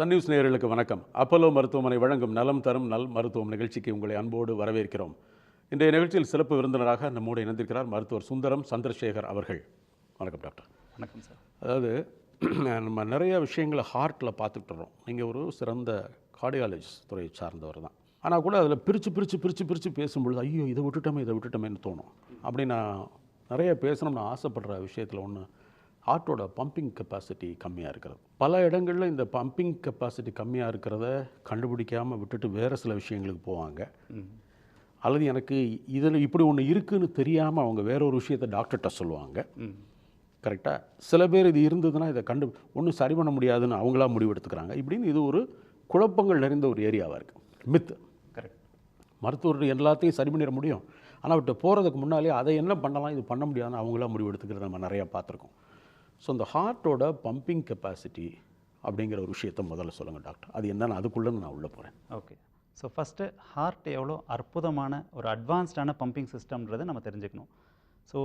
Sun news நேயர்களுக்கு வணக்கம். Apollo மருத்துவமனை வழங்கும் நலம் தரும் நல் மருத்துவம் நிகழ்ச்சிக்கு உங்களை அன்போடு வரவேற்கிறோம். இன்றைய நிகழ்ச்சியில் சிறப்பு விருந்தினராக நம்மோடு இணைந்திருக்கிறார் மருத்துவர் சுந்தரம் சந்திரசேகர் அவர்கள். வணக்கம் டாக்டர். வணக்கம் சார். அதாவது நம்ம நிறைய விஷயங்களை ஹார்ட்டில் பார்த்துட்டு வரோம் நீங்கள் ஒரு சிறந்த கார்டியாலஜிஸ்ட் துறையை சார்ந்தவர் தான். ஆனால் கூட அதில் பிரித்து பிரித்து பிரித்து பிரித்து பேசும்பொழுது ஐயோ இதை விட்டுட்டோமே இதை விட்டுட்டோமேன்னு தோணும். அப்படி நான் நிறைய பேசணும்னு ஆசைப்படுற விஷயத்தில் ஒன்று ஹார்ட்டோட பம்பிங் கெப்பாசிட்டி கம்மியாக இருக்கிறது. பல இடங்களில் இந்த பம்பிங் கெப்பாசிட்டி கம்மியாக இருக்கிறத கண்டுபிடிக்காமல் விட்டுட்டு வேறு சில விஷயங்களுக்கு போவாங்க. அல்லது எனக்கு இதில் இப்படி ஒன்று இருக்குன்னு தெரியாமல் அவங்க வேற ஒரு விஷயத்தை டாக்டர்கிட்ட சொல்லுவாங்க. கரெக்டாக சில பேர் இது இருந்ததுன்னா இதை கண்டு ஒன்றும் சரி பண்ண முடியாதுன்னு அவங்களா முடிவெடுத்துக்கிறாங்க. இப்படின்னு இது ஒரு குழப்பங்கள் நிறைந்த ஒரு ஏரியாவாக இருக்குது மித்து கரெக்ட் மருத்துவர் எல்லாத்தையும் சரி பண்ணிட முடியும். ஆனால் அவர்கிட்ட போகிறதுக்கு முன்னாலே அதை என்ன பண்ணலாம் இது பண்ண முடியாதுன்னு அவங்களா முடிவெடுத்துக்கிறத நம்ம நிறையா பார்த்துருக்கோம். ஸோ இந்த ஹார்ட்டோட பம்பிங் கெப்பாசிட்டி அப்படிங்கிற ஒரு விஷயத்தை முதல்ல சொல்லுங்கள் டாக்டர் அது என்னன்னு அதுக்குள்ளே நான் உள்ளே போகிறேன் ஓகே ஸோ ஃபஸ்ட்டு ஹார்ட் எவ்வளோ அற்புதமான ஒரு அட்வான்ஸ்டான பம்பிங் சிஸ்டம்ன்றதை நம்ம தெரிஞ்சுக்கணும். ஸோ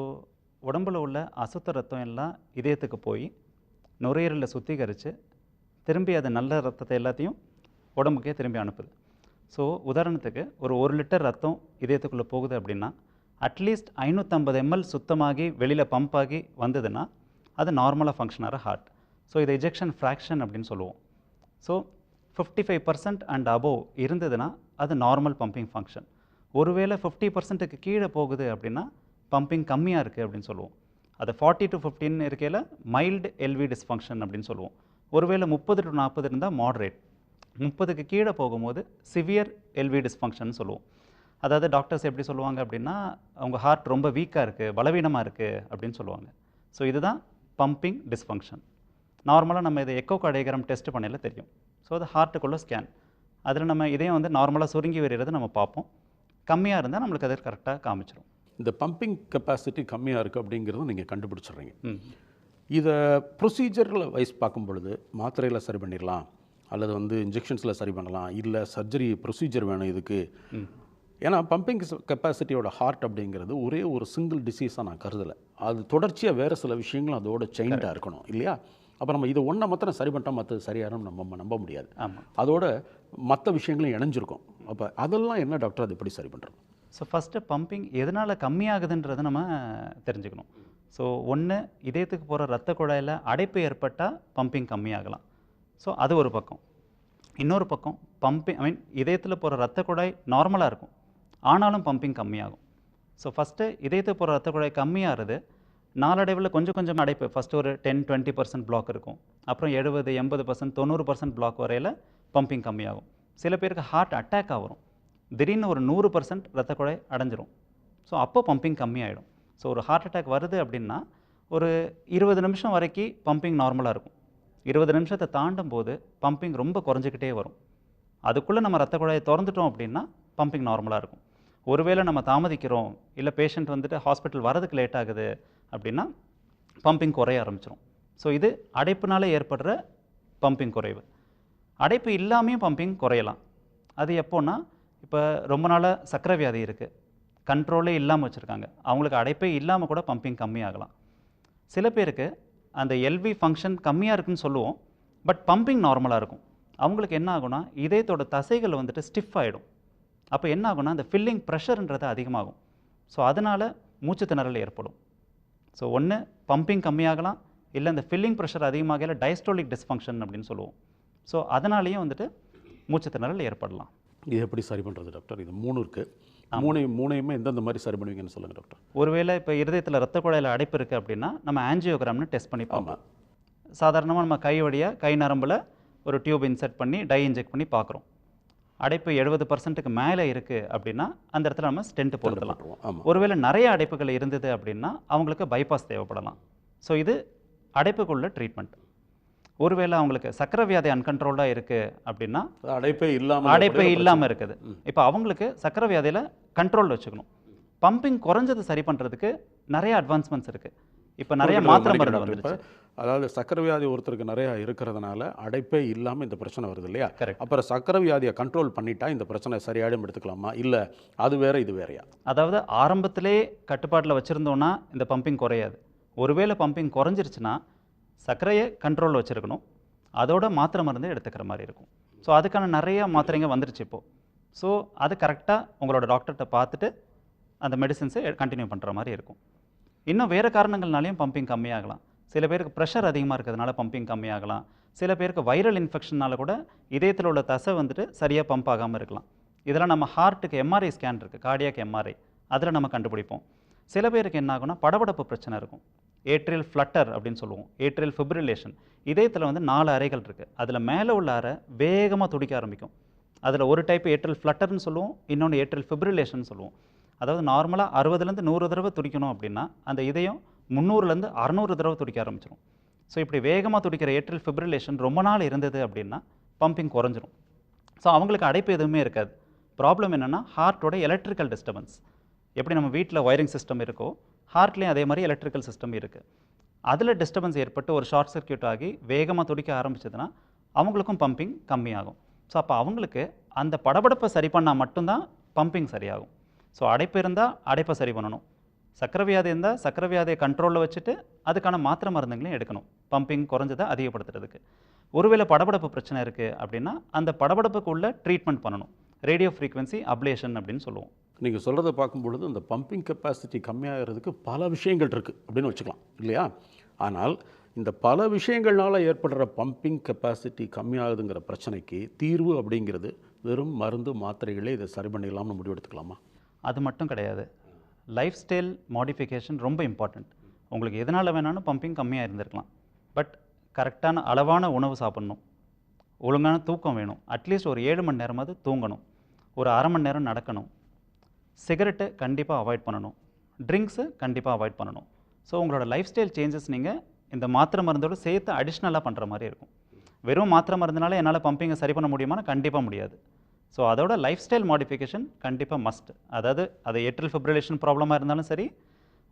உடம்பில் உள்ள அசுத்த ரத்தம் எல்லாம் இதயத்துக்கு போய் நுரையீரலில் சுத்திகரித்து திரும்பி அது நல்ல ரத்தத்தை எல்லாத்தையும் உடம்புக்கே திரும்பி அனுப்புது. ஸோ உதாரணத்துக்கு ஒரு ஒரு லிட்டர் ரத்தம் இதயத்துக்குள்ளே போகுது அப்படின்னா அட்லீஸ்ட் ஐநூற்றம்பது எம்எல் சுத்தமாகி வெளியில் பம்ப் ஆகி வந்ததுன்னா அது நார்மலாக ஃபங்க்ஷன் ஆகிற ஹார்ட் ஸோ இது எஜெக்ஷன் ஃப்ராக்ஷன் அப்படின்னு சொல்லுவோம். So fifty five percent and above இருந்ததுன்னா அது நார்மல் பம்பிங் ஃபங்க்ஷன் ஒருவேளை ஃபிஃப்டி பர்சன்ட்டுக்கு கீழே போகுது அப்படின்னா பம்பிங் கம்மியாக இருக்குது அப்படின்னு சொல்லுவோம். அது ஃபார்ட்டி டு ஃபிஃப்டின்னு இருக்கையில் மைல்டு எல்வி டிஸ்ஃபங்க்ஷன் அப்படின்னு சொல்லுவோம். ஒருவேளை முப்பது டு நாற்பது இருந்தால் மாடரேட் முப்பதுக்கு கீழே போகும்போது சிவியர் எல்வி டிஸ்ஃபங்க்ஷன் சொல்லுவோம். அதாவது டாக்டர்ஸ் எப்படி சொல்லுவாங்க அப்படின்னா அவங்க ஹார்ட் ரொம்ப வீக்காக இருக்குது பலவீனமாக இருக்குது அப்படின்னு சொல்லுவாங்க. ஸோ இதுதான் பம்பிங் டிஸ்ஃபங்க்ஷன் நார்மலாக நம்ம இதை எக்கோ கார்டியோகிராம் டெஸ்ட் பண்ணையில் தெரியும். ஸோ அது ஹார்ட்டுக்குள்ளே ஸ்கேன் அதில் நம்ம இதயம் வந்து நார்மலாக சுருங்கி வருகிறத நம்ம பார்ப்போம். கம்மியாக இருந்தால் நம்மளுக்கு அது கரெக்டாக காமிச்சிரும். இந்த பம்பிங் கெப்பாசிட்டி கம்மியாக இருக்குது அப்படிங்கிறத நீங்கள் கண்டுபிடிச்சிடுறீங்க. இதை ப்ரொசீஜரில் வைஸ் பார்க்கும் பொழுது மாத்திரையில் சரி பண்ணிடலாம். அல்லது வந்து இன்ஜெக்ஷன்ஸில் சரி பண்ணலாம். இல்லை சர்ஜரி ப்ரொசீஜர் வேணும் இதுக்கு. ஏன்னா பம்பிங் கெப்பாசிட்டியோட ஹார்ட் அப்படிங்கிறது ஒரே ஒரு சிங்கிள் டிசீஸாக நான் கருதலை. அது தொடர்ச்சியாக வேறு சில விஷயங்களும் அதோட செயின்டாக இருக்கணும் இல்லையா? அப்போ நம்ம இதை ஒன்றை மாத்திரம் சரி பண்ணிட்டா மற்றது சரியாரும் நம்ம நம்ப முடியாது. ஆமாம் அதோட மற்ற விஷயங்களும் இணைஞ்சிருக்கும். அப்போ அதெல்லாம் என்ன டாக்டர் அது எப்படி சரி பண்ணுறது ஸோ ஃபஸ்ட்டு பம்பிங் எதனால் கம்மியாகுதுன்றதை நம்ம தெரிஞ்சுக்கணும். ஸோ ஒன்று இதயத்துக்கு போகிற ரத்த குழாயில் அடைப்பு ஏற்பட்டால் பம்பிங் கம்மியாகலாம். ஸோ அது ஒரு பக்கம். இன்னொரு பக்கம் பம்பிங் ஐ மீன் இதயத்தில் போகிற ரத்த குழாய் நார்மலாக இருக்கும். ஆனாலும் பம்பிங் கம்மியாகும். ஸோ ஃபஸ்ட்டு இதயத்தை போகிற ரத்த குழாய் கம்மியாகிறது நாளடைவில் கொஞ்சம் கொஞ்சம் அடைப்பு. ஃபஸ்ட்டு ஒரு டென் டுவெண்ட்டி பர்சன்ட் பிளாக் இருக்கும். அப்புறம் எழுபது எண்பது பர்சன்ட் தொண்ணூறு பர்சன்ட் பிளாக் வரையில் பம்பிங் கம்மியாகும். சில பேருக்கு ஹார்ட் அட்டாக்காக வரும் திடீர்னு ஒரு நூறு பர்சன்ட் ரத்த குழாய் அடைஞ்சிரும். ஸோ அப்போ பம்பிங் கம்மியாயிடும். ஸோ ஒரு ஹார்ட் அட்டாக் வருது அப்படின்னா ஒரு இருபது நிமிஷம் வரைக்கும் பம்பிங் நார்மலாக இருக்கும். இருபது நிமிஷத்தை தாண்டும் போது பம்பிங் ரொம்ப குறைஞ்சிக்கிட்டே வரும். அதுக்குள்ளே நம்ம ரத்த குழாயை திறந்துட்டோம் அப்படின்னா பம்பிங் நார்மலாக இருக்கும். ஒருவேளை நம்ம தாமதிக்கிறோம் இல்லை பேஷண்ட் வந்துட்டு ஹாஸ்பிட்டல் வரதுக்கு லேட் ஆகுது அப்படின்னா பம்பிங் குறைய ஆரம்பிச்சிடும் ஸோ இது அடைப்புனால ஏற்படுற பம்பிங் குறைவு. அடைப்பு இல்லாமையும் பம்பிங் குறையலாம். அது எப்போன்னா இப்போ ரொம்ப நாளாக சர்க்கரை வியாதி இருக்குது கண்ட்ரோலே இல்லாமல் வச்சுருக்காங்க. அவங்களுக்கு அடைப்பே இல்லாமல் கூட பம்பிங் கம்மியாகலாம். சில பேருக்கு அந்த எல்வி ஃபங்க்ஷன் கம்மியாக இருக்குன்னு சொல்லுவோம் பட் பம்பிங் நார்மலாக இருக்கும். அவங்களுக்கு என்ன ஆகும்னா இதயத்தோட தசைகள் வந்துட்டு ஸ்டிஃப் ஆகிடும் அப்போ என்ன ஆகும்னா அந்த ஃபில்லிங் ப்ரெஷர்ன்றது அதிகமாகும். ஸோ அதனால் மூச்சு திணறல் ஏற்படும். ஸோ ஒன்று பம்பிங் கம்மியாகலாம் இல்லை இந்த ஃபில்லிங் ப்ரெஷர் அதிகமாகல டயஸ்டோலிக் டிஸ்ஃபங்க்ஷன் அப்படின்னு சொல்லுவோம். ஸோ அதனாலேயும் வந்துட்டு மூச்சு திணறல் ஏற்படலாம். இது எப்படி சரி பண்ணுறது டாக்டர் இது மூணு இருக்குது மூணையும் மூணையுமே எந்தெந்த மாதிரி சரி பண்ணுவீங்கன்னு சொல்லுங்கள் டாக்டர் ஒருவேளை இப்போ இருதயத்தில் ரத்த குழாயில் அடைப்பு இருக்குது அப்படின்னா நம்ம ஆஞ்சியோகிராம்னு டெஸ்ட் பண்ணி பார்ப்போம். சாதாரணமாக நம்ம கை வழியாக கை நரம்பில் ஒரு டியூப் இன்செர்ட் பண்ணி டை இன்ஜெக்ட் பண்ணி பார்க்குறோம். அடைப்பு எழுபது பர்சன்ட்டுக்கு மேலே இருக்குது அப்படின்னா அந்த இடத்துல நம்ம ஸ்டென்ட் பொருத்தலாம். ஆமாம் ஒருவேளை நிறைய அடைப்புகள் இருந்தது அப்படின்னா அவங்களுக்கு பைபாஸ் தேவைப்படலாம். ஸோ இது அடைப்புக்குள்ள ட்ரீட்மெண்ட் ஒருவேளை அவங்களுக்கு சக்கரை வியாதி அன்கண்ட்ரோல்டாக இருக்குது அப்படின்னா அடைப்பே இல்லாமல் அடைப்பே இல்லாமல் இருக்குது. இப்போ அவங்களுக்கு சக்கரை வியாதியில் கண்ட்ரோல் வச்சுக்கணும். பம்பிங் குறைஞ்சது சரி பண்ணுறதுக்கு நிறைய அட்வான்ஸ்மெண்ட்ஸ் இருக்குது இப்போ நிறைய மாத்திரை மருந்து வந்துருச்சு. அதாவது சக்கரை வியாதி ஒருத்தருக்கு நிறைய இருக்கிறதுனால அடைப்பே இல்லாமல் இந்த பிரச்சனை வருது இல்லையா. அப்புறம் சக்கரை வியாதியை கண்ட்ரோல் பண்ணிட்டா இந்த பிரச்சனை சரியாயிடும் எடுத்துக்கலாமா? இல்லை அது வேற இது வேறையா? அதாவது ஆரம்பத்திலே கட்டுப்பாட்டில் வச்சுருந்தோன்னா இந்த பம்பிங் குறையாது. ஒருவேளை பம்பிங் குறைஞ்சிருச்சுன்னா சர்க்கரையை கண்ட்ரோலில் வச்சுருக்கணும். அதோட மாத்திரை மருந்து எடுத்துக்கிற மாதிரி இருக்கும். ஸோ அதுக்கான நிறைய மாத்திரைங்க வந்துருச்சு இப்போது ஸோ அது கரெக்டாக உங்களோட டாக்டர்கிட்ட பார்த்துட்டு அந்த மெடிசின்ஸை கண்டினியூ பண்ணுற மாதிரி இருக்கும். இன்னும் வேறு காரணங்கள்னாலையும் பம்பிங் கம்மியாகலாம். சில பேருக்கு ப்ரெஷர் அதிகமாக இருக்கிறதுனால பம்பிங் கம்மியாகலாம். சில பேருக்கு வைரல் இன்ஃபெக்ஷன்னால கூட இதயத்தில் உள்ள தசை வந்துட்டு சரியாக பம்ப் ஆகாமல் இருக்கலாம். இதெல்லாம் நம்ம ஹார்ட்டுக்கு எம்ஆர்ஐ ஸ்கேன் இருக்குது கார்டியாக் எம்ஆர்ஐ அதில் நம்ம கண்டுபிடிப்போம். சில பேருக்கு என்ன ஆகும்னா படபடப்பு பிரச்சனை இருக்கும். ஏட்ரியல் ஃப்ளட்டர் அப்படின்னு சொல்லுவோம். ஏட்ரியல் ஃபிப்ரிலேஷன் இதயத்தில் வந்து நாலு அறைகள் இருக்குது அதில் மேலே உள்ள அறை வேகமாக துடிக்க ஆரம்பிக்கும். அதில் ஒரு டைப் ஏட்ரியல் ஃப்ளட்டர்னு சொல்லுவோம். இன்னொன்று ஏட்ரியல் ஃபிப்ரிலேஷன் சொல்லுவோம். அதாவது நார்மலாக அறுபதுலேருந்து நூறு தடவை துடிக்கணும் அப்படின்னா அந்த இதயம் முந்நூறுலேருந்து அறநூறு தடவை துடிக்க ஆரம்பிச்சிடும் ஸோ இப்படி வேகமாக துடிக்கிற ஏட்ரியல் ஃபிப்ரிலேஷன் ரொம்ப நாள் இருந்தது அப்படின்னா பம்பிங் குறைஞ்சிரும். ஸோ அவங்களுக்கு அடைப்பு எதுவுமே இருக்காது. ப்ராப்ளம் என்னென்னா ஹார்ட்டோட எலக்ட்ரிக்கல் டிஸ்டர்பன்ஸ் எப்படி நம்ம வீட்டில் ஒயரிங் சிஸ்டம் இருக்கோ ஹார்ட்லேயும் அதே மாதிரி எலக்ட்ரிக்கல் சிஸ்டம் இருக்குது அதில் டிஸ்டர்பன்ஸ் ஏற்பட்டு ஒரு ஷார்ட் சர்க்யூட் ஆகி வேகமாக துடிக்க ஆரம்பிச்சதுன்னா அவங்களுக்கும் பம்பிங் கம்மியாகும். ஸோ அப்போ அவங்களுக்கு அந்த படபடப்பை சரி பண்ணால் மட்டும்தான் பம்பிங் சரியாகும். ஸோ அடைப்பு இருந்தால் அடைப்பை சரி பண்ணணும். சக்கரை வியாதி இருந்தால் சக்கரை வியாதியை கண்ட்ரோலில் வச்சுட்டு அதுக்கான மாத்திரை மருந்துகளையும் எடுக்கணும். பம்பிங் குறைஞ்சதை அதிகப்படுத்துறதுக்கு. ஒருவேளை படபடப்பு பிரச்சனை இருக்குது அப்படின்னா அந்த படபடப்புக்கு உள்ள ட்ரீட்மெண்ட் பண்ணணும். ரேடியோ ஃப்ரீக்வன்சி அப்ளேஷன் அப்படின்னு சொல்லுவோம். நீங்கள் சொல்கிறத பார்க்கும் பொழுது இந்த பம்பிங் கெப்பாசிட்டி கம்மியாகிறதுக்கு பல விஷயங்கள் இருக்குது அப்படின்னு வச்சுக்கலாம் இல்லையா? ஆனால் இந்த பல விஷயங்கள்னால ஏற்படுற பம்பிங் கெப்பாசிட்டி கம்மியாகுதுங்கிற பிரச்சனைக்கு தீர்வு அப்படிங்கிறது வெறும் மருந்து மாத்திரைகளே இதை சரி பண்ணிடலாம்னு முடிவு எடுத்துக்கலாமா அது மட்டும் கிடையாது. லைஃப் ஸ்டைல் மாடிஃபிகேஷன் ரொம்ப இம்பார்ட்டண்ட் உங்களுக்கு எதனால் வேணாலும் பம்பிங் கம்மியாக இருந்திருக்கலாம். பட் கரெக்டான அளவான உணவு சாப்பிட்ணும். ஒழுங்கான தூக்கம் வேணும். அட்லீஸ்ட் ஒரு ஏழு மணி நேரமாவது தூங்கணும். ஒரு அரை மணி நேரம் நடக்கணும். சிகரெட்டை கண்டிப்பாக அவாய்ட் பண்ணணும். ட்ரிங்க்ஸு கண்டிப்பாக அவாய்ட் பண்ணணும். ஸோ உங்களோட லைஃப் ஸ்டைல் சேஞ்சஸ் நீங்கள் இந்த மாத்திரை மருந்தோடு சேர்த்து அடிஷ்னலாக பண்ணுற மாதிரி இருக்கும். வெறும் மாத்திரை மருந்துனால என்னால் பம்பிங்கை சரி பண்ண முடியுமானா கண்டிப்பாக முடியாது. ஸோ அதோட லைஃப் ஸ்டைல் மாடிஃபிகேஷன் கண்டிப்பாக மஸ்ட் அதாவது அது ஏட்ரல் ஃபிப்ரிலேஷன் ப்ராப்ளமாக இருந்தாலும் சரி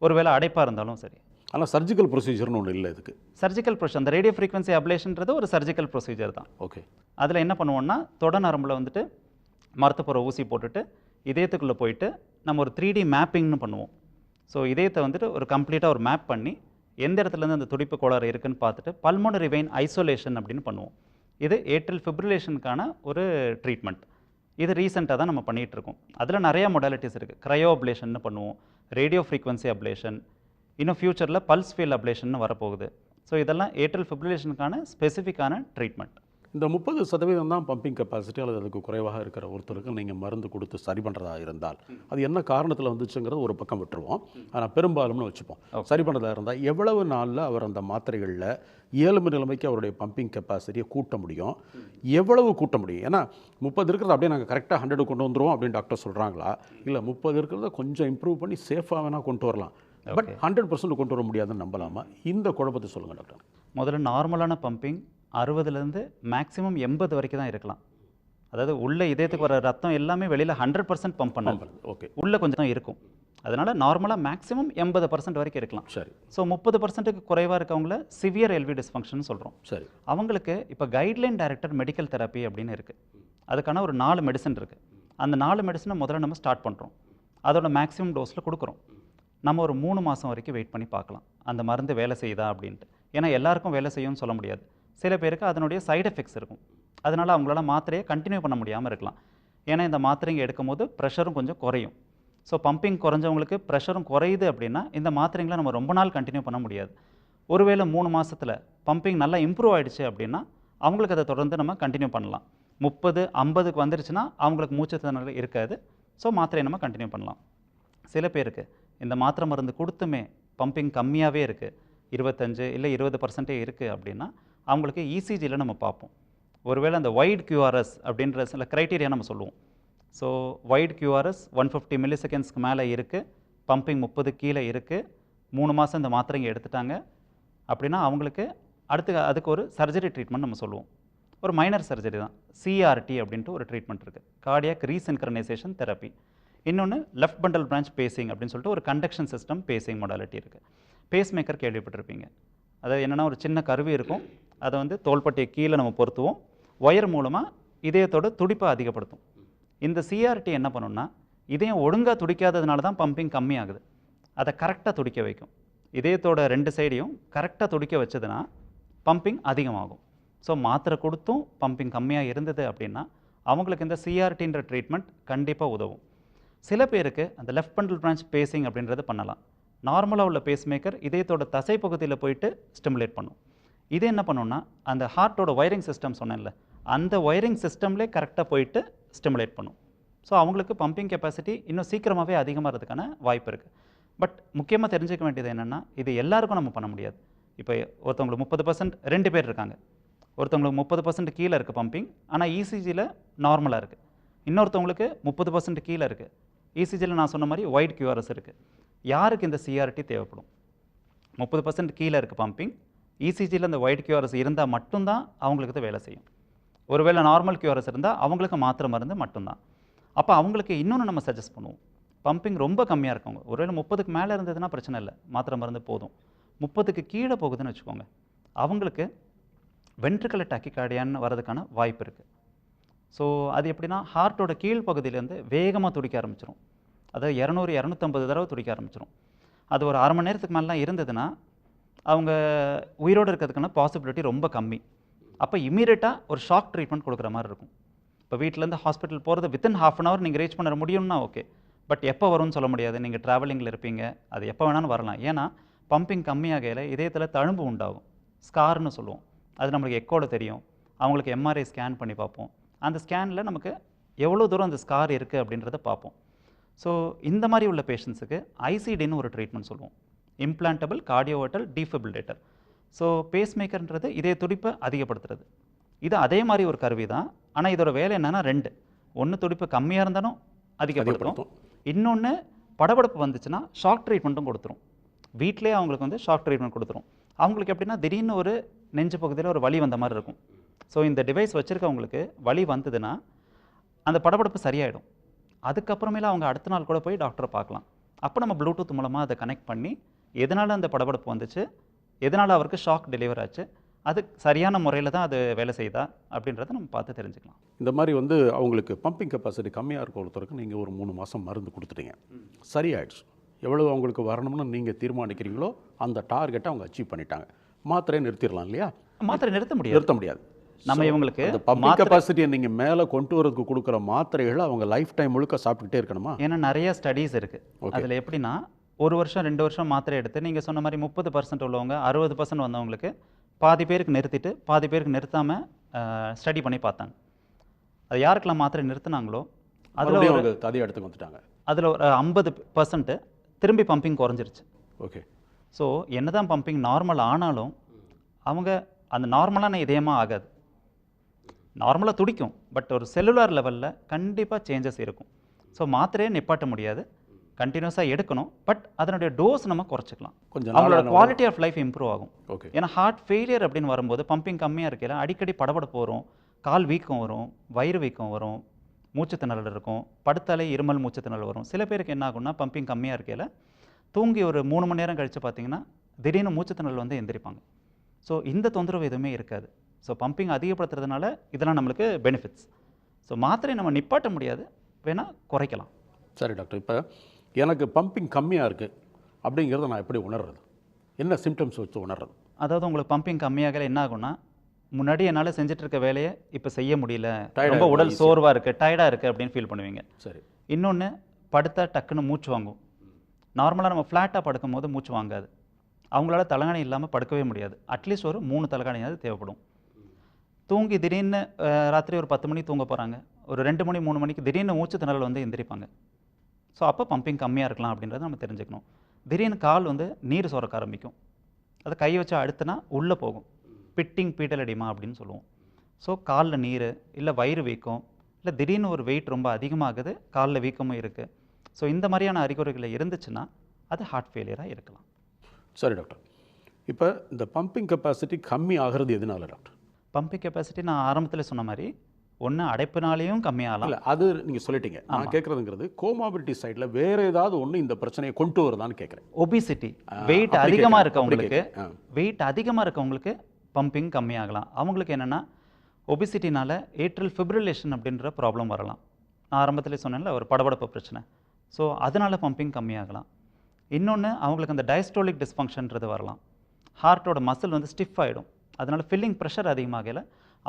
ஒருவேளை அடைப்பாக இருந்தாலும் சரி. ஆனால் சர்ஜிக்கல் ப்ரொசீஜர்னு ஒன்று இல்லை இதுக்கு. சர்ஜிக்கல் ப்ரொசீஜர் அந்த ரேடியோ ஃப்ரீக்வன்சி அப்ளேஷன்றது ஒரு சர்ஜிக்கல் ப்ரொசீஜர் தான். ஓகே அதில் என்ன பண்ணுவோம்னா தொட நரம்பில் வந்துட்டு மரத்துப்புற ஊசி போட்டுட்டு இதயத்துக்குள்ளே போயிட்டு நம்ம ஒரு த்ரீ டி மேப்பிங்னு பண்ணுவோம். ஸோ இதயத்தை வந்துட்டு ஒரு கம்ப்ளீட்டாக ஒரு மேப் பண்ணி எந்த இடத்துலேருந்து அந்த துடிப்பு கோளாறு இருக்குன்னு பார்த்துட்டு பல்மோனரி வெயின் ஐசோலேஷன் அப்படின்னு பண்ணுவோம். இது ஏட்ரல் ஃபிப்ரிலேஷனுக்கான ஒரு ட்ரீட்மெண்ட் இது ரீசெண்டாக தான் நம்ம பண்ணிகிட்டு இருக்கோம் அதில் நிறையா மொடாலிட்டிஸ் இருக்குது க்ரையோ அப்ளேஷன் பண்ணுவோம். ரேடியோ ஃப்ரீக்வன்சி அப்ளேஷன் இன்னும் ஃப்யூச்சரில் பல்ஸ் ஃபீல் அப்ளேஷன் வரப்போகுது. ஸோ இதெல்லாம் ஏட்டல் ஃபிப்ரிலேஷனுக்கான ஸ்பெசிஃபிக்கான ட்ரீட்மெண்ட் இந்த முப்பது சதவீதம் தான் பம்பிங் கெப்பாசிட்டி அல்லது அதுக்கு குறைவாக இருக்கிற ஒருத்தருக்கு நீங்கள் மருந்து கொடுத்து சரி பண்ணுறதா இருந்தால் அது என்ன காரணத்தில் வந்துச்சுங்கிறது ஒரு பக்கம் விட்டுருவோம். ஆனால் பெரும்பாலும்னு வச்சுப்போம். சரி பண்ணுறதா இருந்தால் எவ்வளவு நாளில் அவர் அந்த மாத்திரைகளில் இயல்பு நிலைமைக்கு அவருடைய பம்பிங் கெப்பாசிட்டியை கூட்ட முடியும்? எவ்வளவு கூட்ட முடியும்? ஏன்னா முப்பது இருக்கிறத அப்படியே நாங்கள் கரெக்டாக ஹண்ட்ரடு கொண்டு வந்துருவோம் அப்படின்னு டாக்டர் சொல்கிறாங்களா இல்லை முப்பது இருக்கிறத கொஞ்சம் இம்ப்ரூவ் பண்ணி சேஃபாக வேணால் கொண்டு வரலாம். பட் ஹண்ட்ரட் பர்சன்ட் கொண்டு வர முடியாதுன்னு நம்பலாமா? இந்த குழப்பத்தை சொல்லுங்கள் டாக்டர் முதல்ல நார்மலான பம்பிங் அறுபதுலேருந்து மேக்ஸிமம் எண்பது வரைக்கும் தான் இருக்கலாம். அதாவது உள்ள இதயத்துக்கு வர ரத்தம் எல்லாமே வெளியில் ஹண்ட்ரட் பர்சன்ட் பம்ப் பண்ணும் ஓகே உள்ள கொஞ்சம் தான் இருக்கும். அதனால் நார்மலாக மேக்ஸிமம் எண்பது பர்சன்ட் வரைக்கும் இருக்கலாம். சரி. ஸோ முப்பது பர்சன்ட்டுக்கு குறைவாக இருக்கவங்கள சிவியர் எல்வி டிஸ்ஃபங்க்ஷன் சொல்கிறோம் சரி. அவங்களுக்கு இப்போ கைட்லைன் டைரக்டர் மெடிக்கல் தெரப்பி அப்படின்னு இருக்குது அதுக்கான ஒரு நாலு மெடிசன் இருக்குது அந்த நாலு மெடிசனை முதல்ல நம்ம ஸ்டார்ட் பண்ணுறோம் அதோட மேக்ஸிமம் டோஸில் கொடுக்குறோம். நம்ம ஒரு மூணு மாதம் வரைக்கும் வெயிட் பண்ணி பார்க்கலாம். அந்த மருந்து வேலை செய்யுதா அப்படின்ட்டு. ஏன்னா எல்லாருக்கும் வேலை செய்யும்னு சொல்ல முடியாது. சில பேருக்கு அதனுடைய சைடு எஃபெக்ட்ஸ் இருக்கும். அதனால் அவங்களால மாத்திரையை கண்டினியூ பண்ண முடியாமல் இருக்கலாம். ஏன்னா இந்த மாத்திரைங்க எடுக்கும்போது ப்ரெஷரும் கொஞ்சம் குறையும். ஸோ பம்பிங் குறைஞ்சவங்களுக்கு ப்ரெஷரும் குறையுது அப்படின்னா இந்த மாத்திரைங்களை நம்ம ரொம்ப நாள் கண்டினியூ பண்ண முடியாது. ஒருவேளை மூணு மாதத்தில் பம்பிங் நல்லா இம்ப்ரூவ் ஆகிடுச்சு அப்படின்னா அவங்களுக்கு அதை தொடர்ந்து நம்ம கண்டினியூ பண்ணலாம். முப்பது ஐம்பதுக்கு வந்துருச்சுன்னா அவங்களுக்கு மூச்சு திணறல் இருக்காது. ஸோ மாத்திரையை நம்ம கண்டினியூ பண்ணலாம். சில பேருக்கு இந்த மாத்திரை மருந்து கொடுத்துமே பம்பிங் கம்மியாகவே இருக்குது இருபத்தஞ்சு இல்லை இருபது பர்சன்டே இருக்குது அப்படின்னா அவங்களுக்கு இசிஜியில் நம்ம பார்ப்போம். ஒருவேளை அந்த வைட் கியூஆர்எஸ் அப்படின்ற சில க்ரைட்டீரியா நம்ம சொல்லுவோம். So wide QRS one fifty milli செகண்ட்ஸ்க்கு மேலே இருக்குது பம்பிங் முப்பது கீழே இருக்குது மூணு மாதம் இந்த மாத்திரைங்க எடுத்துட்டாங்க. அப்படின்னா அவங்களுக்கு அடுத்து அதுக்கு ஒரு சர்ஜரி ட்ரீட்மெண்ட் நம்ம சொல்லுவோம். ஒரு மைனர் சர்ஜரி தான். சிஆர்டி அப்படின்ட்டு ஒரு ட்ரீட்மெண்ட் இருக்குது கார்டியாக் ரீசென்கரனைசேஷன் தெரப்பி இன்னொன்று லெஃப்ட் பண்டல் பிரான்ச் பேசிங் அப்படின்னு சொல்லிட்டு ஒரு கண்டக்ஷன் சிஸ்டம் பேசிங் மொடாலிட்டி இருக்குது பேஸ் மேக்கர் கேள்விப்பட்டிருப்பீங்க. அதாவது என்னென்னா ஒரு சின்ன கருவி இருக்கும். அதை வந்து தோள்பட்டியை கீழே நம்ம பொருத்துவோம். ஒயர் மூலமாக இதயத்தோட துடிப்பை அதிகப்படுத்தும். இந்த சிஆர்டி என்ன பண்ணுன்னா இதயம் ஒழுங்காக துடிக்காததுனால தான் பம்பிங் கம்மியாகுது. அதை கரெக்டாக துடிக்க வைக்கும். இதயத்தோட ரெண்டு சைடையும் கரெக்டாக துடிக்க வச்சதுன்னா பம்பிங் அதிகமாகும். ஸோ மாத்திரை கொடுத்தும் பம்பிங் கம்மியாக இருந்தது அப்படின்னா அவங்களுக்கு இந்த சிஆர்டின்ற ட்ரீட்மெண்ட் கண்டிப்பாக உதவும். சில பேருக்கு அந்த லெஃப்ட் பண்டல் பிரான்ச் பேசிங் அப்படின்றது பண்ணலாம். நார்மலாக உள்ள பேஸ் மேக்கர் இதயத்தோட தசை பகுதியில் போயிட்டு ஸ்டிமுலேட் பண்ணும். இது என்ன பண்ணுன்னா அந்த ஹார்ட்டோட ஒயரிங் சிஸ்டம் சொன்னேன்ல அந்த ஒயரிங் சிஸ்டம்லே கரெக்டாக போயிட்டு ஸ்டிமுலேட் பண்ணும். ஸோ அவங்களுக்கு பம்பிங் கெப்பாசிட்டி இன்னும் சீக்கிரமாகவே அதிகமாகிறதுக்கான வாய்ப்பு இருக்குது பட் முக்கியமாக தெரிஞ்சுக்க வேண்டியது என்னென்னா இது எல்லாருக்கும் நம்ம பண்ண முடியாது. இப்போ ஒருத்தவங்களுக்கு முப்பது பர்சன்ட் ரெண்டு பேர் இருக்காங்க. ஒருத்தவங்களுக்கு முப்பது பர்சன்ட் கீழே இருக்குது பம்பிங் ஆனால் இசிஜியில் நார்மலாக இருக்குது இன்னொருத்தவங்களுக்கு முப்பது பர்சன்ட் கீழே இருக்குது இசிஜியில் நான் சொன்ன மாதிரி ஒயிட் கியூஆர்எஸ் இருக்குது யாருக்கு இந்த சிஆர்டி தேவைப்படும்? முப்பது பர்சன்ட் கீழே இருக்குது பம்பிங் இசிஜியில் அந்த ஒயிட் கியூஆர்எஸ் இருந்தால் மட்டும்தான் அவங்களுக்கு இது வேலை செய்யும். ஒருவேளை நார்மல் கியூஆர்எஸ் இருந்தால் அவங்களுக்கு மாத்திரை மருந்து மட்டும்தான். அப்போ அவங்களுக்கு இன்னொன்று நம்ம சஜஸ்ட் பண்ணுவோம். பம்பிங் ரொம்ப கம்மியாக இருக்கவங்க. ஒருவேளை முப்பதுக்கு மேலே இருந்ததுன்னா பிரச்சனை இல்லை. மாத்திரை மருந்து போதும். முப்பதுக்கு கீழே போகுதுன்னு வச்சுக்கோங்க. அவங்களுக்கு வென்ட்ரிக்கல் டாக்கிகார்டியான்னு வரதுக்கான வாய்ப்பு இருக்குது ஸோ அது எப்படின்னா ஹார்ட்டோட கீழ் பகுதியிலேருந்து வேகமாக துடிக்க ஆரம்பிச்சிடும் அதாவது இரநூறு இரநூத்தம்பது தடவை துடிக்க ஆரம்பிச்சிடும் அது ஒரு அரை மணி நேரத்துக்கு மேலாம் இருந்ததுன்னா அவங்க உயிரோடு இருக்கிறதுக்கான பாசிபிலிட்டி ரொம்ப கம்மி. அப்போ இமீடியட்டாக ஒரு ஷாக் ட்ரீட்மெண்ட் கொடுக்குற மாதிரி இருக்கும். இப்போ வீட்டிலேருந்து ஹாஸ்பிட்டல் போகிறது வித்தின் ஹாஃப் அன் ஹவர் நீங்கள் ரீச் பண்ண முடியும்னா ஓகே பட் எப்போ வரும்னு சொல்ல முடியாது. நீங்கள் ட்ராவலிங்கில் இருப்பீங்க. அது எப்போ வேணாலும் வரலாம். ஏன்னா பம்பிங் கம்மியாகையில் இதயத்தில் தழும்பு உண்டாகும். ஸ்கார்னு சொல்லுவோம். அது நம்மளுக்கு எக்கோட தெரியும். அவங்களுக்கு எம்ஆர்ஐ ஸ்கேன் பண்ணி பார்ப்போம். அந்த ஸ்கேனில் நமக்கு எவ்வளோ தூரம் அந்த ஸ்கார் இருக்குது அப்படின்றத பார்ப்போம். ஸோ இந்த மாதிரி உள்ள பேஷண்ட்ஸுக்கு ஐசிடின்னு ஒரு ட்ரீட்மெண்ட் சொல்லுவோம். இம்ப்ளான்டபிள் கார்டியோவட்டல் டீஃபிபிலேட்டர் ஸோ பேஸ் மேக்கர்ன்றது இதய துடிப்பை அதிகப்படுத்துறது. இது அதே மாதிரி ஒரு கருவி தான் ஆனால் இதோட வேலை என்னன்னா ரெண்டு. ஒன்று துடிப்பு கம்மியாக இருந்தாலும் அதிகப்படுத்தும். இன்னொன்று படபடப்பு வந்துச்சுன்னா ஷாக் ட்ரீட்மெண்ட்டும் கொடுத்துரும். வீட்டிலேயே அவங்களுக்கு வந்து ஷாக் ட்ரீட்மெண்ட் கொடுத்துரும். அவங்களுக்கு எப்படின்னா திடீர்னு ஒரு நெஞ்சு பகுதியில் ஒரு வலி வந்த மாதிரி இருக்கும். ஸோ இந்த டிவைஸ் வச்சுருக்கவங்களுக்கு வலி வந்ததுன்னா அந்த படபடப்பு சரியாயிடும். அதுக்கப்புறமேல அவங்க அடுத்த நாள் கூட போய் டாக்டரை பார்க்கலாம். அப்போ நம்ம ப்ளூடூத் மூலமாக அதை கனெக்ட் பண்ணி எதனால் அந்த படபடப்பு வந்துச்சு? எதனால் அவருக்கு ஷாக் டெலிவர் ஆச்சு? அது சரியான முறையில் தான் அது வேலை செய்யுதா அப்படின்றத நம்ம பார்த்து தெரிஞ்சுக்கலாம். இந்த மாதிரி வந்து அவங்களுக்கு பம்பிங் கெப்பாசிட்டி கம்மியாக இருக்க ஒருத்தருக்கு நீங்கள் ஒரு மூணு மாதம் மருந்து கொடுத்துட்டீங்க. சரியாயிடுச்சு. எவ்வளவு அவங்களுக்கு வரணும்னு நீங்கள் தீர்மானிக்கிறீங்களோ அந்த டார்கெட்டை அவங்க அச்சீவ் பண்ணிட்டாங்க. மாத்திரையை நிறுத்திடலாம் இல்லையா? மாத்திரை நிறுத்த முடியாது. நிறுத்த முடியாது. நம்ம இவங்களுக்கு பம்பிங் கெப்பாசிட்டியை நீங்கள் மேலே கொண்டு வரதுக்கு கொடுக்குற மாத்திரைகளை அவங்க லைஃப் டைம் முழுக்க சாப்பிட்டுக்கிட்டே இருக்கணுமா? ஏன்னா நிறைய ஸ்டடீஸ் இருக்கு. Okay. அதில் எப்படின்னா ஒரு வருஷம் ரெண்டு வருஷம் மாத்திரை எடுத்து நீங்கள் சொன்ன மாதிரி முப்பது பர்சன்ட் உள்ளவங்க அறுபது பர்சன்ட் வந்தவங்களுக்கு பாதி பேருக்கு நிறுத்திட்டு பாதி பேருக்கு நிறுத்தாம ஸ்டடி பண்ணி பார்த்தாங்க. அது யாருக்கெல்லாம் மாத்திரை நிறுத்துனாங்களோ அதில் அவங்க ததி இடத்துக்கு வந்துட்டாங்க. அதில் ஒரு ஐம்பது பர்சன்ட் திரும்பி பம்பிங் குறைஞ்சிருச்சு. ஓகே. ஸோ என்னதான் பம்பிங் நார்மல் ஆனாலும் அவங்க அந்த நார்மலான இதயமாக ஆகாது. நார்மலாக துடிக்கும் பட் ஒரு செல்லுலார் லெவலில் கண்டிப்பாக சேஞ்சஸ் இருக்கும். ஸோ மாத்திரையே நிப்பாட்ட முடியாது. கண்டினியூஸாக எடுக்கணும். பட் அதனுடைய டோஸ் நம்ம குறைச்சிக்கலாம். கொஞ்சம் அவங்களோட குவாலிட்டி ஆஃப் லைஃப் இம்ப்ரூவ் ஆகும். ஓகே ஏன்னா ஹார்ட் ஃபெயிலியர் அப்படின்னு வரும்போது பம்பிங் கம்மியாக இருக்கையில் அடிக்கடி படபடப்பு வரும் கால் வீக்கம் வரும் வயிறு வீக்கம் வரும் மூச்சு திணறல் இருக்கும் படுத்தாலே இருமல் மூச்சு திணறல் வரும். சில பேருக்கு என்ன ஆகும்னா பம்பிங் கம்மியாக இருக்கையில் தூங்கி ஒரு மூணு மணி நேரம் கழித்து பார்த்தீங்கன்னா திடீர்னு மூச்சு திணறல் வந்து எந்திரிப்பாங்க. ஸோ இந்த தொந்தரவு எதுவுமே இருக்காது. ஸோ பம்பிங் அதிகப்படுத்துறதுனால இதெல்லாம் நம்மளுக்கு பெனிஃபிட்ஸ் ஸோ மாத்திரை நம்ம நிப்பாட்ட முடியாது. வேணால் குறைக்கலாம். சரி டாக்டர் இப்போ எனக்கு பம்பிங் கம்மியாக இருக்குது அப்படிங்கிறத நான் எப்படி உணர்றது? என்ன சிம்டம்ஸ் வச்சு உணர்றது? அதாவது உங்களுக்கு பம்பிங் கம்மியாகல என்ன ஆகும்னா முன்னாடி என்னால் செஞ்சுட்டு இருக்க வேலையை இப்போ செய்ய முடியல. ரொம்ப உடல். சோர்வாக இருக்குது டயர்டாக இருக்குது அப்படின்னு ஃபீல் பண்ணுவீங்க. சரி. இன்னொன்று படுத்தா டக்குன்னு மூச்சு வாங்கும். நார்மலாக நம்ம ஃப்ளாட்டாக படுக்கும்போது மூச்சு வாங்காது. அவங்களால தலகாணி இல்லாமல் படுக்கவே முடியாது. அட்லீஸ்ட் ஒரு மூணு தலகாணியாவது தேவைப்படும். தூங்கி திடீர்னு ராத்திரி ஒரு பத்து மணிக்கு தூங்க போகிறாங்க ஒரு ரெண்டு மணி மூணு மணிக்கு திடீர்னு மூச்சு திணறல் வந்து எந்திரிப்பாங்க. ஸோ அப்போ பம்பிங் கம்மியாக இருக்கலாம் அப்படின்றத நம்ம தெரிஞ்சுக்கணும். திடீர்னு கால் வந்து நீர் சுரக்க ஆரம்பிக்கும். அதை கை வச்சு அழுத்துனா உள்ளே போகும். பிட்டிங் பீட்டலடிமா அப்படின்னு சொல்லுவோம். ஸோ காலில் நீர் இல்லை வயிறு வீக்கம் இல்லை திடீர்னு ஒரு வெயிட் ரொம்ப அதிகமாகுது காலில் வீக்கமும் இருக்குது ஸோ இந்த மாதிரியான அறிகுறிகள் இருந்துச்சுன்னா அது ஹார்ட் ஃபெயிலியராக இருக்கலாம். சரி டாக்டர் இப்போ இந்த பம்பிங் கெப்பாசிட்டி கம்மி ஆகிறது எதனால டாக்டர் பம்பிங் கெப்பாசிட்டி நான் ஆரம்பத்தில் சொன்ன மாதிரி ஒன்று அடைப்புனாலேயும் கம்மியாகலாம். இல்லை அது நீங்கள் சொல்லிட்டீங்க. நான் கேட்குறதுங்கிறது கோமாபிலிட்டி சைடில் வேற ஏதாவது ஒன்று இந்த பிரச்சனையை கொண்டு வருதான்னு கேட்குறேன் ஒபிசிட்டி வெயிட் அதிகமாக இருக்கவங்களுக்கு. வெயிட் அதிகமாக இருக்கவங்களுக்கு பம்பிங் கம்மியாகலாம். அவங்களுக்கு என்னென்னா ஒபிசிட்டினால ஏட்ரல் ஃபிப்ரிலேஷன் அப்படின்ற ப்ராப்ளம் வரலாம். நான் ஆரம்பத்திலே சொன்னேன்ல ஒரு படபடப்பு பிரச்சனை. ஸோ அதனால பம்பிங் கம்மியாகலாம். இன்னொன்று அவங்களுக்கு அந்த டயஸ்டோலிக் டிஸ்ஃபங்க்ஷன்றது வரலாம். ஹார்ட்டோட மசில் வந்து ஸ்டிஃப் ஆகிடும் அதனால் ஃபில்லிங் ப்ரெஷர் அதிகமாகல.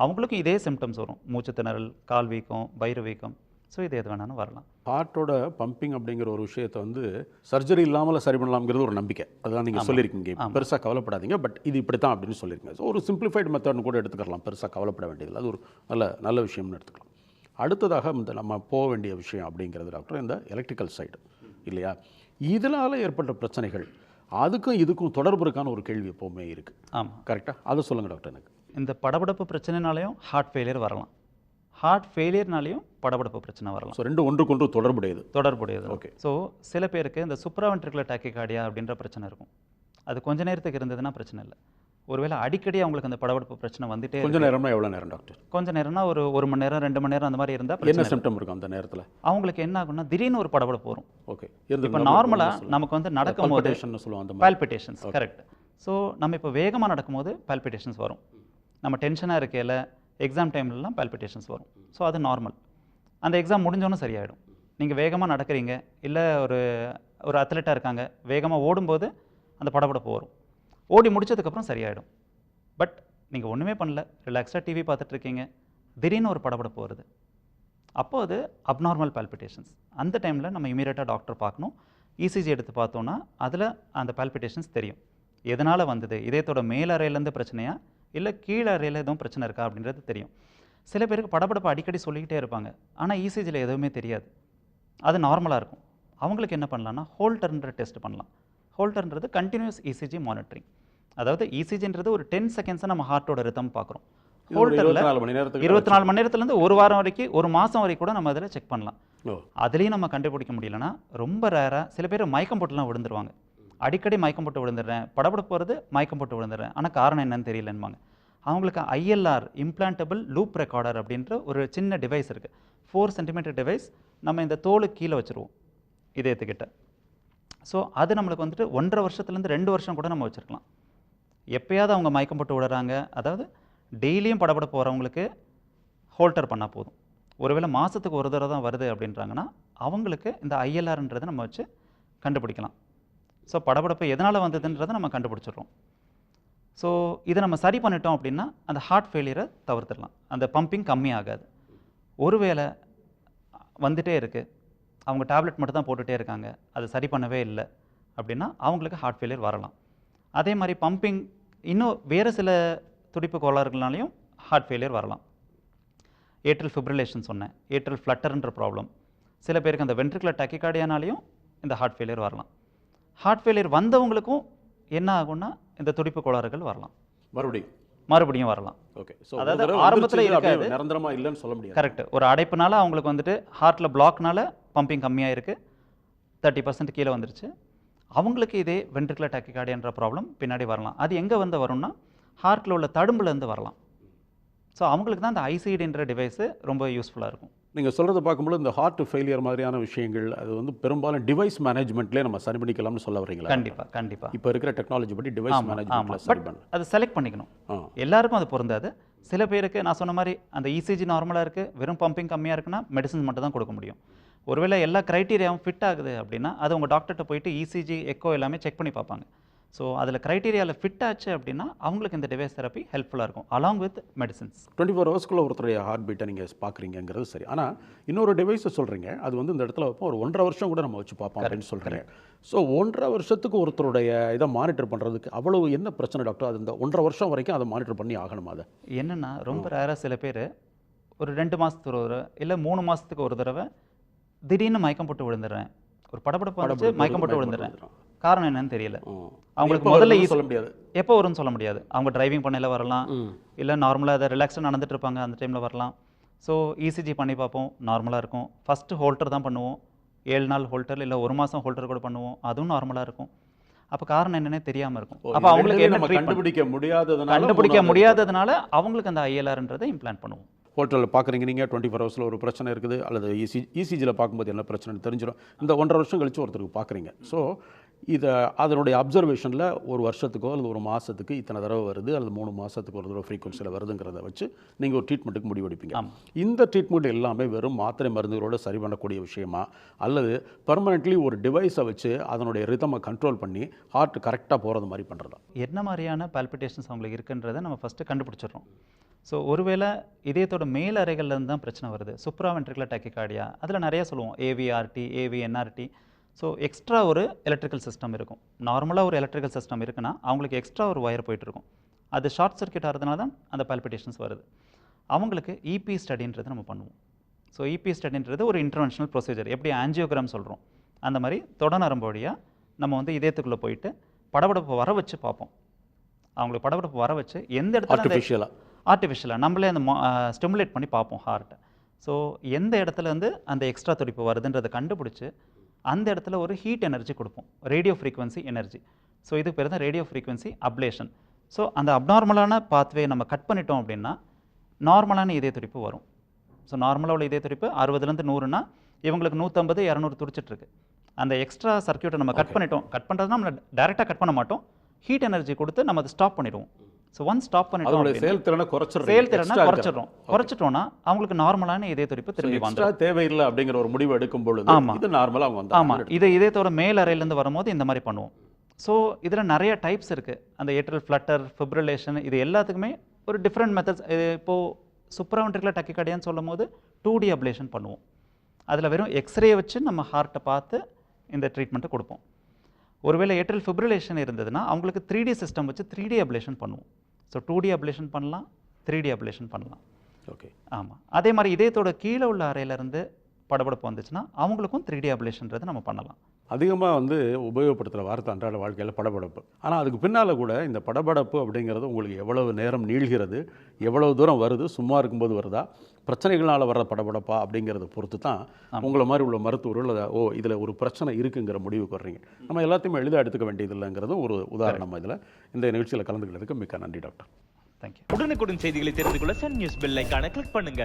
அவங்களுக்கும் இதே சிம்டம்ஸ் வரும். மூச்சு திணறல் கால் வீக்கம் வயிறு வீக்கம். ஸோ இது எது வேணாலும் வரலாம். ஹார்ட்டோட பம்பிங் அப்படிங்கிற ஒரு விஷயத்தை வந்து சர்ஜரி இல்லாமல் சரி பண்ணலாம்ங்கிறது ஒரு நம்பிக்கை. அதான் நீங்கள் சொல்லியிருக்கீங்க. பெருசாக கவலைப்படாதீங்க. பட் இது இப்படி தான் அப்படின்னு சொல்லியிருக்கீங்க. ஸோ ஒரு சிம்பிளிஃபைடு மெத்தட்னு கூட எடுத்துக்கலாம் பெருசாக கவலைப்பட வேண்டியதில்லை. அது ஒரு நல்ல நல்ல விஷயம்னு எடுத்துக்கலாம். அடுத்ததாக இந்த நம்ம போக வேண்டிய விஷயம் அப்படிங்கிறது டாக்டர் இந்த எலக்ட்ரிக்கல் சைடு இல்லையா? இதனால் ஏற்பட்ட பிரச்சனைகள் அதுக்கும் இதுக்கும் தொடர்பு இருக்கான ஒரு கேள்வி எப்போவுமே இருக்குது ஆமாம் கரெக்டாக அதை சொல்லுங்கள் டாக்டர் எனக்கு. இந்த படபடப்பு பிரச்சனைனாலையும் ஹார்ட் ஃபெயிலியர் வரலாம். ஹார்ட் ஃபெயிலியர்னாலையும் படபடப்பு பிரச்சனை வரலாம். ஸோ ரெண்டு ஒன்றுக்கொன்று தொடர்புடையது. தொடர்புடையது. Okay. ஸோ சில பேருக்கு இந்த சுப்ராவென்ட்ரிகுலர் டாக்கிகார்டியா அப்படின்ற பிரச்சனை இருக்கும். அது கொஞ்ச நேரத்துக்கு இருந்ததுன்னா பிரச்சனை இல்லை. ஒருவேளை அடிக்கடி அவங்களுக்கு அந்த படபடப்பு பிரச்சனை வந்துட்டே கொஞ்ச இருக்கு. நேரம்னா எவ்வளோ நேரம் டாக்டர்? கொஞ்ச நேரம்னா ஒரு ஒரு மணி நேரம் ரெண்டு மணி நேரம் அந்த மாதிரி இருந்தால் என்ன. சிம்டம் இருக்கும் அந்த நேரத்தில்? அவங்களுக்கு என்ன ஆகும்னா திடீர்னு ஒரு படபடப்பு வரும். ஓகே இப்போ நார்மலாக நமக்கு வந்து நடக்கும்போது சொல்லுவோம் அந்த மாதிரி. பால்பிட்டேஷன்ஸ் கரெக்ட் ஸோ நம்ம இப்போ வேகமாக நடக்கும்போது பால்பிட்டேஷன்ஸ் வரும். நம்ம டென்ஷனாக இருக்கையில் எக்ஸாம் டைம்லலாம் பால்பிட்டேஷன்ஸ் வரும். ஸோ அது நார்மல் அந்த எக்ஸாம் முடிஞ்சோன்னு சரியாயிடும். நீங்கள் வேகமாக நடக்கிறீங்க. இல்லை ஒரு ஒரு அத்லெட்டாக இருக்காங்க. வேகமாக ஓடும்போது அந்த படப்படப்பு வரும். ஓடி முடிச்சதுக்கப்புறம் சரியாயிடும். பட் நீங்கள் ஒன்றுமே பண்ணல. ரிலாக்ஸாக டிவி பார்த்துட்டு இருக்கீங்க திடீர்னு ஒரு படப்படப்பு வருது. அப்போ அது அப்நார்மல் பால்பிட்டேஷன்ஸ் அந்த டைமில் நம்ம இமீடியட்டாக டாக்டர் பார்க்கணும். இசிஜி எடுத்து பார்த்தோன்னா அதில் அந்த பால்பிட்டேஷன்ஸ் தெரியும். எதனால் வந்தது? இதயத்தோட மேல் அறையிலேருந்து இல்லை கீழ் அறையில் எதுவும் பிரச்சனை இருக்கா அப்படின்றது தெரியும். சில பேருக்கு படபடப்பு அடிக்கடி சொல்லிக்கிட்டே இருப்பாங்க. ஆனால் இசிஜியில் எதுவுமே தெரியாது. அது நார்மலாக இருக்கும். அவங்களுக்கு என்ன பண்ணலாம்னா ஹோல்டர்ன்ற டெஸ்ட் பண்ணலாம். ஹோல்டர்ன்றது கண்டினியூஸ் இசிஜி மானிட்டரிங் அதாவது இசிஜின்றது ஒரு டென் செகண்ட்ஸை நம்ம ஹார்ட்டோட ரிதம் பார்க்குறோம். ஹோல்டரில் 24 மணி நேரத்துக்கு இருபத்தி நாலு மணி நேரத்துலேருந்து ஒரு வாரம் வரைக்கும் ஒரு மாதம் வரைக்கும் கூட நம்ம அதில் செக் பண்ணலாம். அதுலேயும் நம்ம கண்டுபிடிக்க முடியலன்னா ரொம்ப ரேராக சில பேர் மயக்கம் போட்டுலாம் விழுந்துருவாங்க. அடிக்கடி மயக்கம் போட்டு விழுந்துடுறேன் படபடப்பு போகிறது மயக்கம் போட்டு விழுந்துடுறேன். ஆனால் காரணம் என்னன்னு தெரியலன்பாங்க அவங்களுக்கு ஐஎல்ஆர் இம்ப்ளான்டபிள் லூப் ரெக்கார்டர் அப்படின்ற ஒரு சின்ன டிவைஸ் இருக்குது ஃபோர் சென்டிமீட்டர் டிவைஸ் நம்ம இந்த தோலுக்கு கீழே வச்சுருவோம் இதயத்துக்கிட்ட. ஸோ அது நம்மளுக்கு வந்துட்டு ஒன்றரை வருஷத்துலேருந்து ரெண்டு வருஷம் கூட நம்ம வச்சுருக்கலாம். எப்போயாவது அவங்க மயக்கம் போட்டு விடுறாங்க அதாவது டெய்லியும் படப்பட போகிறவங்களுக்கு ஹோல்டர் பண்ணால் போதும். ஒருவேளை மாதத்துக்கு ஒரு தடவை தான் வருது அப்படின்றாங்கன்னா அவங்களுக்கு இந்த ஐஎல்ஆர்ன்றதை நம்ம வச்சு கண்டுபிடிக்கலாம். ஸோ படபடப்பு எதனால் வந்ததுன்றதை நம்ம கண்டுபிடிச்சிடுறோம். ஸோ இதை நம்ம சரி பண்ணிட்டோம் அப்படின்னா அந்த ஹார்ட் ஃபெயிலியரை தவிர்த்துடலாம். அந்த பம்பிங் கம்மியாகாது. ஒருவேளை வந்துட்டே இருக்குது அவங்க டேப்லெட் மட்டும் தான் போட்டுகிட்டே இருக்காங்க. அது சரி பண்ணவே இல்லை. அப்படின்னா அவங்களுக்கு ஹார்ட் ஃபெயிலியர் வரலாம். அதே மாதிரி பம்பிங் இன்னும் வேறு சில துடிப்பு கோளாறுகள்னாலையும் ஹார்ட் ஃபெயிலியர் வரலாம். ஏட்ரல் ஃபிப்ரிலேஷன் சொன்னேன். ஏட்ரல் ஃப்ளட்டர்ன்ற ப்ராப்ளம் சில பேருக்கு அந்த வென்ட்ரிகுலர் டக்கிகார்டியானாலையும் இந்த ஹார்ட் ஃபெயிலியர் வரலாம். ஹார்ட் ஃபெயிலியர் வந்தவங்களுக்கும் என்ன ஆகும்னா இந்த துடிப்பு கோளாறுகள் வரலாம். மறுபடியும்? மறுபடியும் வரலாம். ஓகே ஸோ அதாவது ஆரம்பத்துல இருக்காது. நிரந்தரமா இல்லைன்னு சொல்ல முடியாது. கரெக்ட் ஒரு அடைப்புனால அவங்களுக்கு வந்துட்டு ஹார்ட்டில் பிளாக்னால பம்பிங் கம்மியாக இருக்குது தேர்ட்டி பர்சன்ட் கீழே வந்துருச்சு. அவங்களுக்கு இதே வென்ட்ரிகுலர் டாக்கிகார்டியன்ற ப்ராப்ளம் பின்னாடி வரலாம். அது எங்கே வந்து வரும்னா ஹார்ட்டில் உள்ள தடும்புலேருந்து வரலாம். ஸோ அவங்களுக்கு தான் இந்த ஐசிடின்ற டிவைஸு ரொம்ப யூஸ்ஃபுல்லாக இருக்கும். நீங்க சொல்றதை பார்க்கும்போது இந்த ஹார்ட் ஃபெயிலியர் மாதிரியான விஷயங்கள் அது வந்து பெரும்பாலும் டிவைஸ் மேனேஜ்மெண்ட்லேயே நம்ம சரி பண்ணிக்கலாம்னு சொல்ல வரீங்களா? கண்டிப்பாக கண்டிப்பாக இப்போ இருக்கிற டெக்னாலஜி படி டிவைஸ் பட் பண்ண அது செலக்ட் பண்ணிக்கணும். எல்லாருக்கும் அது பொருந்தாது. சில பேருக்கு நான் சொன்ன மாதிரி அந்த இசிஜி நார்மலாக இருக்குது வெறும் பம்பிங் கம்மியாக இருக்குன்னா மெடிசன்ஸ் மட்டும் தான் கொடுக்க முடியும். ஒருவேளை எல்லா க்ரைட்டீரியாவும் ஃபிட் ஆகுது அப்படின்னா அது உங்கள் டாக்டர்கிட்ட போயிட்டு இசிஜி எக்கோ எல்லாமே செக் பண்ணி பார்ப்பாங்க. ஸோ அதில் க்ரைட்டீரியாவில் ஃபிட் ஆச்சு அப்படின்னா அவங்களுக்கு இந்த டிவைஸ் தெரப்பி ஹெல்ப்ஃபுல்லாக இருக்கும் along with medicines twenty four ஹவர்ஸ்க்குள்ள ஒருத்தருடைய ஹார்ட் பீட்டை நீங்கள் பார்க்குறீங்கிறது சரி. ஆனால் இன்னொரு டிவைஸை சொல்கிறீங்க அது வந்து இந்த இடத்துல வைப்போம் ஒரு ஒன்றரை வருஷம் கூட நம்ம வச்சு பார்ப்போம் அப்படின்னு சொல்கிறீங்க ஸோ ஒன்றரை வருஷத்துக்கு ஒருத்தருடைய இதை மானிட்டர் பண்ணுறதுக்கு அவ்வளவு என்ன பிரச்சனை டாக்டர் அது இந்த ஒன்றரை வருஷம் வரைக்கும் அதை மானிட்டர் பண்ணி ஆகணுமா அதை? என்னென்னா ரொம்ப ரேராக சில பேர் ஒரு ரெண்டு மாதத்துக்கு ஒரு தடவை இல்லை மூணு மாதத்துக்கு ஒரு தடவை திடீர்னு மயக்கம் போட்டு விழுந்துடுறேன். ஒரு வந்துச்சு மயக்கம் போட்டு விழுந்துடுறேன். காரணம் என்னன்னு தெரியல. அவங்களுக்கு முதல்ல சொல்ல முடியாது? எப்போ வரும்னு சொல்ல முடியாது. அவங்க டிரைவிங் பண்ணையில் வரலாம். இல்லை நார்மலாக அதை ரிலாக்ஸாக நடந்துட்டு இருப்பாங்க அந்த டைமில் வரலாம். ஸோ இசிஜி பண்ணி பார்ப்போம். நார்மலாக இருக்கும். ஃபஸ்ட்டு ஹோல்டர் தான் பண்ணுவோம். ஏழு நாள் ஹோல்டர் இல்லை ஒரு மாதம் ஹோல்டர் கூட பண்ணுவோம். அதுவும் நார்மலாக இருக்கும். அப்போ காரணம் என்னன்னே தெரியாமல் இருக்கும். அப்போ அவங்களுக்கு என்ன கண்டுபிடிக்க முடியாததுனால கண்டுபிடிக்க முடியாததுனால அவங்களுக்கு அந்த ஐஎல்ஆர்ன்றதை இம்ப்ளான்ட் பண்ணுவோம். ஹோட்டலில் பார்க்குறீங்க நீங்கள் டுவெண்ட்டி ஃபோர் ஹவர்ஸில் ஒரு பிரச்சனை இருக்குது அல்லது இசி இசிஜியில் பார்க்கும்போது என்ன பிரச்சனைன்னு தெரிஞ்சிடும். இந்த ஒன்றரை வருஷம் கழிச்சு ஒருத்தருக்கு பார்க்குறீங்க ஸோ இதை அதனுடைய அப்சர்வேஷனில் ஒரு வருஷத்துக்கோ அல்லது ஒரு மாதத்துக்கு இத்தனை தடவை வருது அல்லது மூணு மாதத்துக்கு ஒரு தடவை ஃப்ரீக்வன்சியில் வருதுங்கிறத வச்சு நீங்கள் ஒரு ட்ரீட்மெண்ட்டுக்கு முடிவெடுப்பீங்க. இந்த ட்ரீட்மெண்ட் எல்லாமே வெறும் மாத்திரை மருந்துகளோட சரி பண்ணக்கூடிய விஷயமா? அல்லது பர்மனெண்ட்லி ஒரு டிவைஸை வச்சு அதனுடைய ரிதமை கண்ட்ரோல் பண்ணி ஹார்ட் கரெக்டாக போகிறது மாதிரி பண்ணுறதா என்ன மாதிரியான பால்பிட்டேஷன்ஸ் அவங்களுக்கு இருக்குன்றதை நம்ம ஃபஸ்ட்டு கண்டுபிடிச்சிடுறோம். ஸோ ஒருவேளை இதயத்தோட மேல் அறைகள்ல இருந்து தான் பிரச்சனை வருது. சுப்ராவென்ட்ரிகுலர் டெக்கிகார்டியா அதில் நிறைய சொல்லுவோம். ஏவிஆர்டி ஏவிஎன்ஆர்டி ஸோ எக்ஸ்ட்ரா ஒரு எலக்ட்ரிக்கல் சிஸ்டம் இருக்கும். நார்மலாக ஒரு எலக்ட்ரிக்கல் சிஸ்டம் இருக்குன்னா அவங்களுக்கு எக்ஸ்ட்ரா ஒரு ஒயர் போயிட்டு இருக்கும். அது ஷார்ட் சர்க்யூட் ஆகிறதுனால தான் அந்த பால்பிட்டேஷன்ஸ் வருது. அவங்களுக்கு இபி ஸ்டடின்றது நம்ம பண்ணுவோம். ஸோ இபி ஸ்டடின்றது ஒரு இன்டர்வென்ஷனல் ப்ரொசீஜர் எப்படி ஆஞ்சியோகிராம் சொல்கிறோம் அந்த மாதிரி தொடநரம்பு வழியாக நம்ம வந்து இதயத்துக்குள்ளே போயிட்டு படபடப்பு வர வச்சு பார்ப்போம். அவங்களுக்கு படபடப்பு வர வச்சு எந்த இடத்துல ஆர்டிஃபிஷியலாக ஆர்டிஃபிஷியலாக நம்மளே அந்த ஸ்டிமுலேட் பண்ணி பார்ப்போம் ஹார்ட்டை ஸோ எந்த இடத்துல இருந்து அந்த எக்ஸ்ட்ரா துடிப்பு வருதுன்றதை கண்டுபிடிச்சி அந்த இடத்துல ஒரு ஹீட் எனர்ஜி கொடுப்போம். ரேடியோ ஃப்ரீக்வன்சி எனர்ஜி ஸோ இதுக்கு பேர் தான் ரேடியோ ஃப்ரீக்வன்சி அப்ளேஷன் ஸோ அந்த அப்நார்மலான பாத்வே நம்ம கட் பண்ணிட்டோம் அப்படின்னா நார்மலான இதய துடிப்பு வரும். ஸோ நார்மலாக உள்ள இதய துடிப்பு அறுபதுலேருந்து நூறுனா இவங்களுக்கு நூற்றம்பது இரநூறு துடிச்சிட்ருக்கு. அந்த எக்ஸ்ட்ரா சர்க்யூட்டை நம்ம கட் பண்ணிட்டோம். கட் பண்ணுறதுனா நம்ம டேரெக்டாக கட் பண்ண மாட்டோம். ஹீட் எனர்ஜி கொடுத்து நம்ம அதை ஸ்டாப் பண்ணிடுவோம். ஸோ ஒன் ஸ்டாப் பண்ணிட்டோம் செயல்திறனை குறைச்சிடுறீங்க. செயல்திறனை குறைச்சிடுறோம். குறைச்சிட்டோம்னா அவங்களுக்கு நார்மலான இதய துடிப்பு திரும்பி வந்துடும் தேவையில்லை அப்படிங்கிற ஒரு முடிவு எடுக்கும் பொழுது ஆமா. இது நார்மலாக அவங்க வந்து ஆமாம் இது இதயத்தோட மேல் அறையிலேருந்து வரும்போது இந்த மாதிரி பண்ணுவோம். ஸோ இதில் நிறைய டைப்ஸ் இருக்குது அந்த ஏட்ரல் ஃப்ளட்டர் ஃபிப்ரிலேஷன் இது எல்லாத்துக்குமே ஒரு டிஃப்ரெண்ட் மெத்தட்ஸ் இப்போது சுப்ராவென்ட்ரிகுலர் டக்கிகார்டியான்னு சொல்லும் போது டூ டி அப்ளேஷன் பண்ணுவோம். அதில் வெறும் எக்ஸ்ரே வச்சு நம்ம ஹார்ட்டை பார்த்து இந்த ட்ரீட்மெண்ட்டை கொடுப்போம். ஒருவேளை ஏட்ரல் ஃபிப்ரிலேஷன் இருந்ததுன்னா அவங்களுக்கு த்ரீ டி சிஸ்டம் வச்சு த்ரீ டி அப்ளேஷன் பண்ணுவோம். ஸோ டூ டி அப்ளேஷன் பண்ணலாம் த்ரீ டி அப்ளேஷன் பண்ணலாம். ஓகே ஆமாம் அதே மாதிரி இதயத்தோட கீழே உள்ள அறையிலேருந்து படபடப்பு வந்துச்சுன்னா அவங்களுக்கும் த்ரீ டி அப்ளேஷன்றது நம்ம பண்ணலாம். அதிகமாக வந்து உபயோகப்படுத்துகிற வார்த்தை அன்றாட வாழ்க்கையில் படபடப்பு. ஆனால் அதுக்கு பின்னால் கூட இந்த படபடப்பு அப்படிங்கிறது உங்களுக்கு எவ்வளவு நேரம் நீள்கிறது எவ்வளவு தூரம் வருது சும்மா இருக்கும்போது வருதா பிரச்சனைகளால் வர்ற படபடப்பா அப்படிங்கிறத பொறுத்து தான் உங்களை மாதிரி உள்ள மருத்துவர்கள் அதை ஓ இதில் ஒரு பிரச்சனை இருக்குங்கிற முடிவுக்கு வர்றீங்க. நம்ம எல்லாத்தையுமே எளிதாக எடுத்துக்க வேண்டியது இல்லைங்கிறதும் ஒரு உதாரணம் இதில். இந்த நிகழ்ச்சியில் கலந்துக்கிறதுக்கு மிக்க நன்றி டாக்டர். தேங்க்யூ உடனுக்குடன் செய்திகளை தெரிந்து கொள்ள சன் நியூஸ் பெல் ஐகானை கிளிக் பண்ணுங்க.